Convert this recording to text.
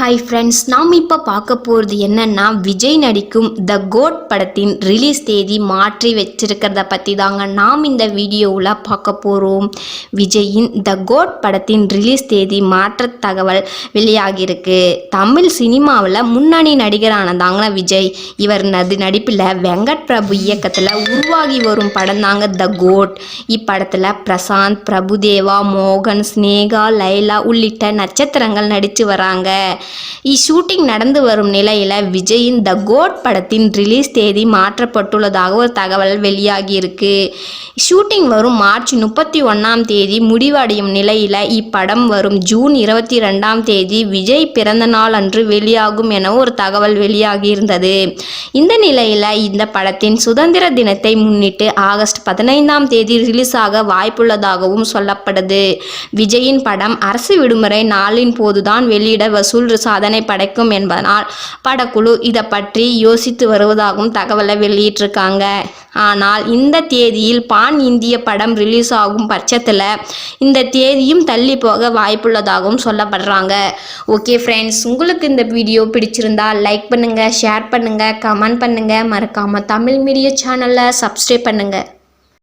Hi friends நாம் இப்போ பார்க்க போகிறது என்னென்னா விஜய் நடிக்கும் த கோட் படத்தின் ரிலீஸ் தேதி மாற்றி வச்சிருக்கிறத பற்றி தாங்க நாம் இந்த வீடியோவில் பார்க்க போகிறோம் விஜயின் த கோட் படத்தின் ரிலீஸ் தேதி மாற்ற தகவல் வெளியாகியிருக்கு. தமிழ் சினிமாவில் முன்னணி நடிகரானதாங்க விஜய். இவர் நது நடிப்பில் வெங்கட் பிரபு இயக்கத்தில் உருவாகி வரும் படம் தாங்க த கோட் இப்படத்தில் பிரசாந்த் பிரபுதேவா மோகன் ஸ்னேகா லைலா உள்ளிட்ட நட்சத்திரங்கள் நடித்து வராங்க. இஷூட்டிங் நடந்து வரும் நிலையில் விஜயின் த கோட் படத்தின் ரிலீஸ் தேதி மாற்றப்பட்டுள்ளதாக ஒரு தகவல் வெளியாகியிருக்கு. ஷூட்டிங் வரும் மார்ச் முப்பத்தி ஒன்றாம் தேதி முடிவடையும் நிலையில் இப்படம் வரும் ஜூன் இருபத்தி ரெண்டாம் தேதி விஜய் பிறந்த நாள் அன்று வெளியாகும் என ஒரு தகவல் வெளியாகியிருந்தது. இந்த நிலையில் இந்த படத்தின் சுதந்திர தினத்தை முன்னிட்டு ஆகஸ்ட் பதினைந்தாம் தேதி ரிலீஸ் ஆக வாய்ப்புள்ளதாகவும் சொல்லப்படுது. விஜயின் படம் அரசு விடுமுறை நாளின் போதுதான் வெளியிட வசூல் சாதனை படைக்கும் என்பதனால் படக்குழு இதை பற்றி யோசித்து வருவதாகவும் தகவலை வெளியிட்டிருக்காங்க. ஆனால் இந்த தேதியில் பான் இந்திய படம் ரிலீஸ் ஆகும் பட்சத்தில் இந்த தேதியும் தள்ளி போக வாய்ப்புள்ளதாகவும் சொல்லப்படுறாங்க. ஓகே ஃப்ரெண்ட்ஸ் உங்களுக்கு இந்த வீடியோ பிடிச்சிருந்தா லைக் பண்ணுங்கள் ஷேர் பண்ணுங்கள் கமெண்ட் பண்ணுங்கள் மறக்காமல் தமிழ் மீடியா சேனலை சப்ஸ்கிரைப் பண்ணுங்கள்